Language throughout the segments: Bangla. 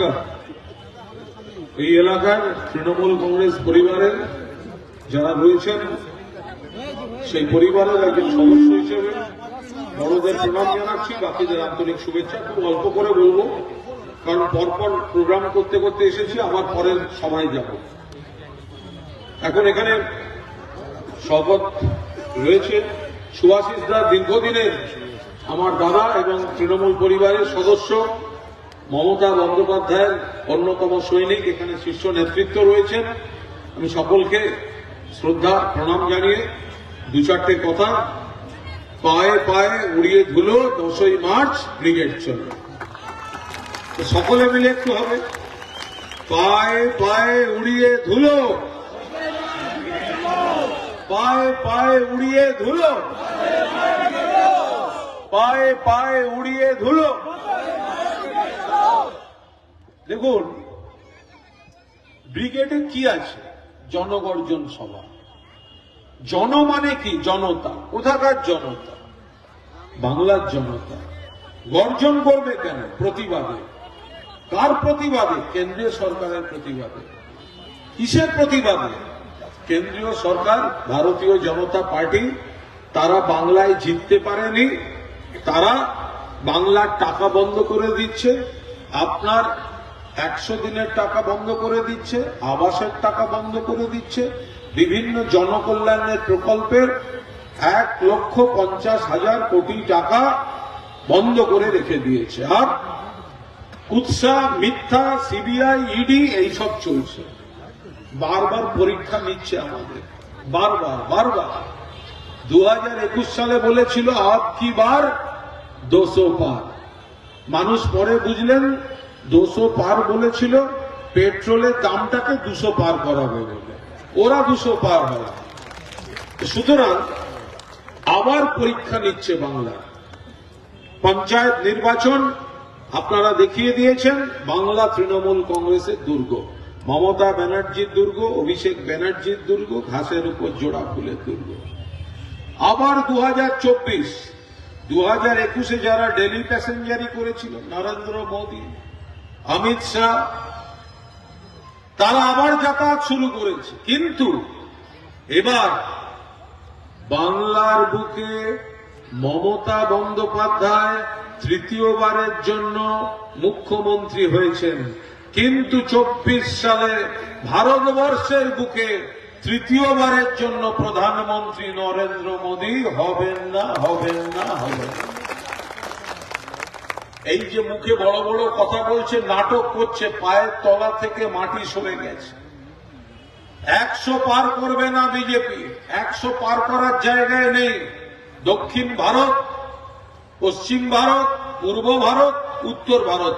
নমস্কার। এই এলাকার তৃণমূল কংগ্রেস পরিবারের যারা রয়েছেন, সেই পরিবারের একজন সদস্য হিসেবে বড়দের প্রণাম জানাচ্ছি, বাকিদের আন্তরিক শুভেচ্ছা। খুব অল্প করে বলব, কারণ পরপর প্রোগ্রাম করতে করতে এসেছি, আবার পরের সভায় যাব। এখন এখানে শপথ রয়েছে। সুভাষিস দা দীর্ঘদিনের আমার দাদা এবং তৃণমূল পরিবারের সদস্য। মমতা বন্দ্যোপাধ্যায়ের অন্যতম সৈনিক, এখানে শীর্ষ নেতৃত্ব রয়েছেন। আমি সকলকে শ্রদ্ধা, প্রণাম জানিয়ে দু চারটে কথা। পায়ে পায়ে উড়িয়ে ধুলো, দশই মার্চ, ব্রিগেড চলল তো সকলে মিলে একটু হবে। পায়ে পায়ে উড়িয়ে ধুলো। পায়ে পায়ে উড়িয়ে ধুলো। পায়ে পায়ে উড়িয়ে ধুলো। দেখুন, ব্রিগেডে কি আছে? জনগর্জন সভা। জন মানে কি? জনতা। কোথাকার জনতা? বাংলার জনতা। গর্জন করবে কেন? প্রতিবাদে। কার প্রতিবাদে? কেন্দ্রীয় সরকারের প্রতিবাদে। কিসের প্রতিবাদে? কেন্দ্রীয় সরকার, ভারতীয় জনতা পার্টি, তারা বাংলায় জিততে পারেনি, তারা বাংলার টাকা বন্ধ করে দিচ্ছে। আপনার একশো দিনের টাকা বন্ধ করে দিচ্ছে, আবাসের টাকা বন্ধ করে দিচ্ছে, বিভিন্ন জনকল্যাণের প্রকল্পের এক লক্ষ পঞ্চাশ হাজার কোটি টাকা বন্ধ করে রেখে দিয়েছে। আর কুৎসা, মিথ্যা, সিবিআই, ইডি, এইসব চলছে। বারবার পরীক্ষা নিচ্ছে আমাদের। বারবার বারবার। দু হাজার একুশ সালে বলেছিল আপ কি বার? দোষো পার। মানুষ পরে বুঝলেন দুশো পার বলেছিল, পেট্রোলের দামটাকে দুশো পার করাবে বলে। ওরা দুশো পার হয়। সুতরাং, আবার পরীক্ষা নিচ্ছে বাংলা। পঞ্চায়েত নির্বাচন আপনারা দেখিয়ে দিয়েছেন, বাংলা তৃণমূল কংগ্রেসের দুর্গ। মমতা ব্যানার্জির দুর্গ, অভিষেক ব্যানার্জির দুর্গ, ঘাসের উপর জোড়া ফুলের দুর্গ। আবার দু হাজার চব্বিশ দু হাজার একুশে যারা ডেলি প্যাসেঞ্জারি করেছিল, নরেন্দ্র মোদী অমিত শাহ, তারা আবার যাতায়াত শুরু করেছে। কিন্তু এবার বাংলার বুকে মমতা বন্দ্যোপাধ্যায় তৃতীয়বারের জন্য মুখ্যমন্ত্রী হয়েছেন। কিন্তু চব্বিশ সালে ভারতবর্ষের বুকে তৃতীয়বারের জন্য প্রধানমন্ত্রী নরেন্দ্র মোদী হবেন না হবেন না হবেন না। এই যে মুখে বড় বড় কথা বলছে, নাটক করছে, পায়ের তলা থেকে মাটি সরে গেছে। একশো পার করবে না বিজেপি, একশো পার করার জায়গায় নেই। দক্ষিণ ভারত, পশ্চিম ভারত, পূর্ব ভারত, উত্তর ভারত,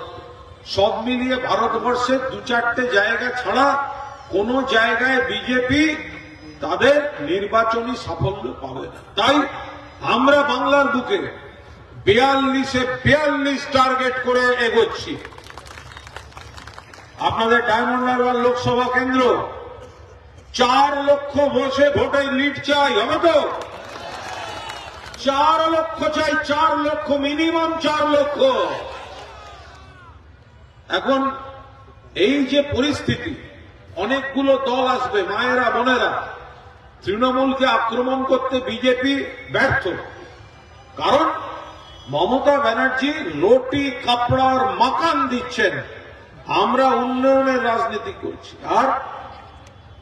সব মিলিয়ে ভারতবর্ষের দু চারটে জায়গা ছাড়া কোন জায়গায় বিজেপি তাদের নির্বাচনী সাফল্য পাবে তাই আমরা বাংলার বুকে বিয়াল্লিশে বিয়াল্লিশ টার্গেট করে এগোচ্ছি। আপনাদের ডায়মন্ড হারবার লোকসভা কেন্দ্র, চার লক্ষ বসে ভোটের লিড চাই, হবে তো? চার লক্ষ চাই, চার লক্ষ মিনিমাম চার লক্ষ। এখন এই যে পরিস্থিতি, অনেকগুলো দল আসবে, মায়েরা, বোনেরা। তৃণমূলকে আক্রমণ করতে বিজেপি ব্যর্থ। কারণ মমতা ব্যানার্জি রোটি কাপড়ার মাকান দিচ্ছেন। আমরা উন্নয়নের রাজনীতি করছি, আর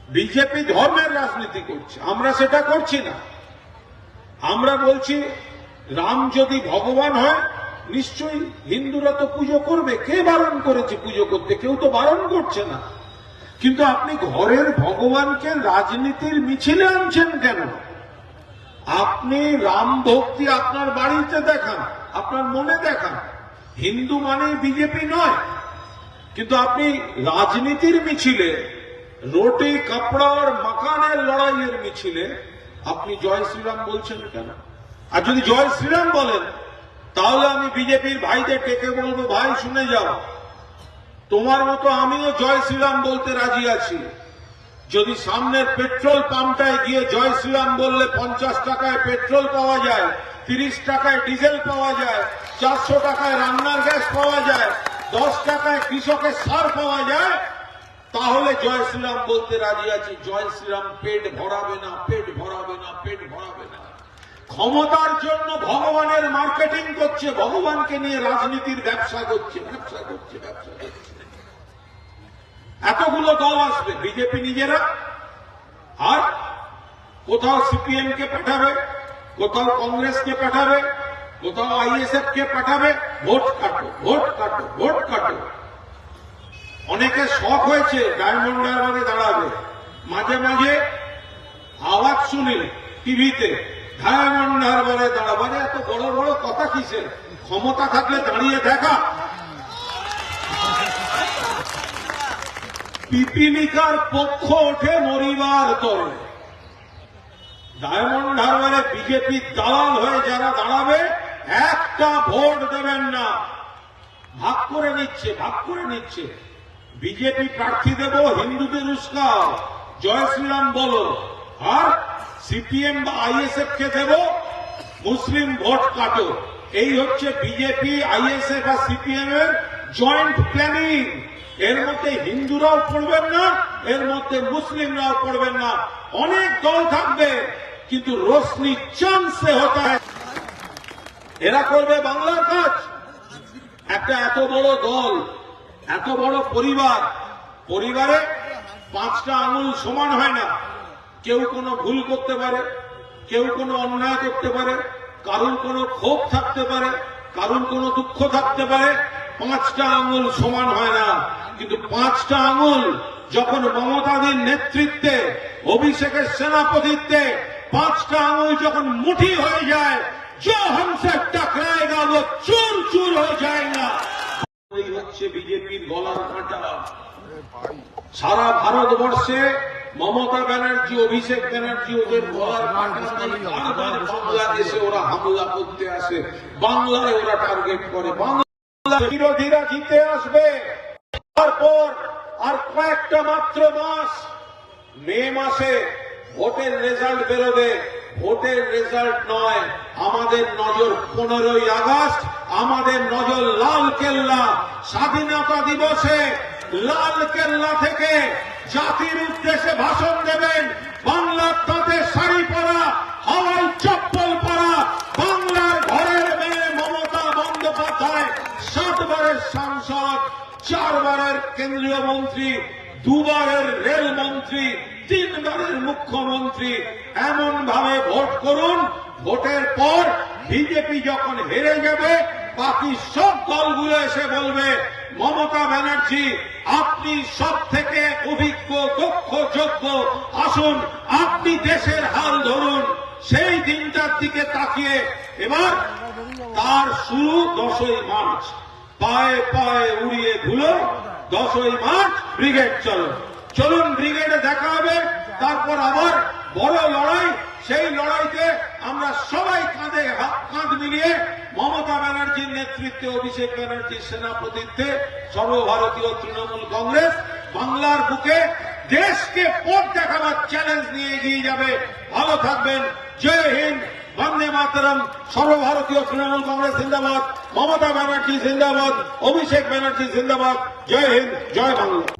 বিজেপি ধর্মের রাজনীতি করছে। আমরা সেটা করছি না। আমরা বলছি, রাম যদি ভগবান হয়, নিশ্চয়ই হিন্দুরা তো পুজো করবে। কে বারণ করেছে পুজো করতে? কেউ তো বারণ করছে না। কিন্তু আপনি ঘরের ভগবানকে রাজনীতির মিছিলে আনছেন কেন? আপনি রাম ভক্তি আপনার বাড়িতে দেখান, আপনার মনে দেখান। হিন্দু মানে বিজেপি নয়। কিন্তু আপনি রাজনীতির মিছিলে, রোটি, কাপড়ার, মাকানের লড়াইয়ের মিছিলে, আপনি জয় শ্রীরাম বলছেন কেন? আর যদি জয় শ্রীরাম বলেন, তাহলে আমি বিজেপির ভাইদের ডেকে বলব, ভাই, শুনে যাও। তোমার মতো আমিও জয় শ্রীরাম বলতে রাজি আছি। যদি সামনের পেট্রোল পাম্পটায় গিয়ে জয় শ্রীরাম বললে পঞ্চাশ টাকায় পেট্রোল পাওয়া যায়, তিরিশ টাকায় ডিজেল পাওয়া যায়, চারশো টাকায় রান্নার গ্যাস পাওয়া যায়, দশ টাকায় কৃষকের সার পাওয়া যায়, তাহলে জয় শ্রীরাম বলতে রাজি আছি, জয় শ্রীরাম পেট ভরাবে না, পেট ভরাবে না, পেট ভরাবে না। ক্ষমতার জন্য ভগবানের মার্কেটিং করছে, ভগবানকে নিয়ে রাজনীতির ব্যবসা করছে ব্যবসা করছে ব্যবসা করছে। এতগুলো দল আসবে, বিজেপি নিজেরা, আর কোথাও সিপিএম কে পাঠাবে, কোথাও কংগ্রেসকে পাঠাবে, কোথাও আইএসএফ কে পাঠাবে, ভোট কাটো ভোট কাটো ভোট কাটো। অনেকে শখ হয়েছে ডায়মন্ড হারবারে দাঁড়াবে। মাঝে মাঝে আওয়াজ শুনি টিভিতে, ডায়মন্ড হারবারে দাঁড়াবে এত বড় বড় কথা কিসের? ক্ষমতা থাকলে দাঁড়িয়ে দেখা। পিপিলিকার পক্ষ ওঠে মরিবার তরে। ডায়মন্ড হারবারে বিজেপি দালাল হয়ে যারা দাঁড়াবে, একটা ভোট দেবেন না। ভাগ করে নিচ্ছে, ভাগ করে নিচ্ছে। বিজেপি প্রার্থী দেব হিন্দুদের উস্কাও জয় শ্রীরাম বলো। আর সিপিএম বা আইএসএফ কে দেব? মুসলিম ভোট কাটো। এই হচ্ছে বিজেপি, আইএসএফ আর সিপিএম এর জয়েন্ট প্ল্যানিং। এর মধ্যে হিন্দুরাও পড়বেন না, এর মধ্যে মুসলিমরাও পড়বেন না। অনেক দল থাকবে, কিন্তু রোশনি চাঁদ সে হতা এরা করবে বাংলার কাজ। একটা এত বড় দল, এত বড় পরিবার, পরিবারে পাঁচটা আঙুল সমান হয় না। কেউ কোনো ভুল করতে পারে, কেউ কোনো অন্যায় করতে পারে, কারুর কোনো ক্ষোভ থাকতে পারে, কারুর কোনো দুঃখ থাকতে পারে পাঁচটা আঙুল সমান হয় না কিন্তু পাঁচটা আঙুল যখন মমতাদির নেতৃত্বে অভিষেকের সেনাপতিত্বে পাঁচটা আঙুল যখন মুঠি হয়ে যায় जो हमसे टकराएगा वो चूर चूर हो जाएगा এই হচ্ছে বিজেপির গলার কাঁটা সারা ভারতবর্ষে মমতা ব্যানার্জি অভিষেক ব্যানার্জি ওদের গলার কাঁটা নেই। বারবার বাংলাদেশে ওরা হামলা করতে আসে বাংলায় ওরা টার্গেট করে বাংলা বিরোধীরা জিতে আসবে। তারপর আর কয়েকটা মাত্র মাস, মে মাসে ভোটের রেজাল্ট বেরোবে। ভোটের রেজাল্ট নয়, আমাদের নজর পনেরোই আগস্ট, আমাদের নজর লাল কেল্লা। স্বাধীনতা দিবসে লাল কেল্লা থেকে জাতির উদ্দেশ্যে ভাষণ দেবেন কেন্দ্রীয় মন্ত্রী, দুবারের রেল মন্ত্রী, তিনবারের মুখ্যমন্ত্রী এমন ভাবে ভোট করুন, ভোটের পর বিজেপি যখন হেরে যাবে, বাকি সব দলগুলো এসে বলবে, মমতা ব্যানার্জি, আপনি সব থেকে অভিজ্ঞ দক্ষ যোগ্য আসুন, আপনি দেশের হাল ধরুন। সেই দিনটার দিকে তাকিয়ে এবার তার শুরু দশই মার্চ। পায়ে পায়ে উড়িয়ে ধুলো দশই মার্চ ব্রিগেড চলো। চলুন ব্রিগেডে দেখা হবে, তারপর আবার বড় লড়াই, সেই লড়াইতে আমরা সবাই কাঁধে কাঁধ মিলিয়ে মমতা ব্যানার্জির নেতৃত্বে, অভিষেক ব্যানার্জির সেনাপতিত্বে সর্বভারতীয় তৃণমূল কংগ্রেস বাংলার বুকে দেশকে পথ দেখাবার চ্যালেঞ্জ নিয়ে এগিয়ে যাবে। ভালো থাকবেন। জয় হিন্দ। বন্দে মাতারাম, সর্বভারতীয় তৃণমূল কংগ্রেস জিন্দাবাদ, মমতা ব্যানার্জি জিন্দাবাদ, অভিষেক ব্যানার্জি জিন্দাবাদ, জয় হিন্দ, জয় বাংলা।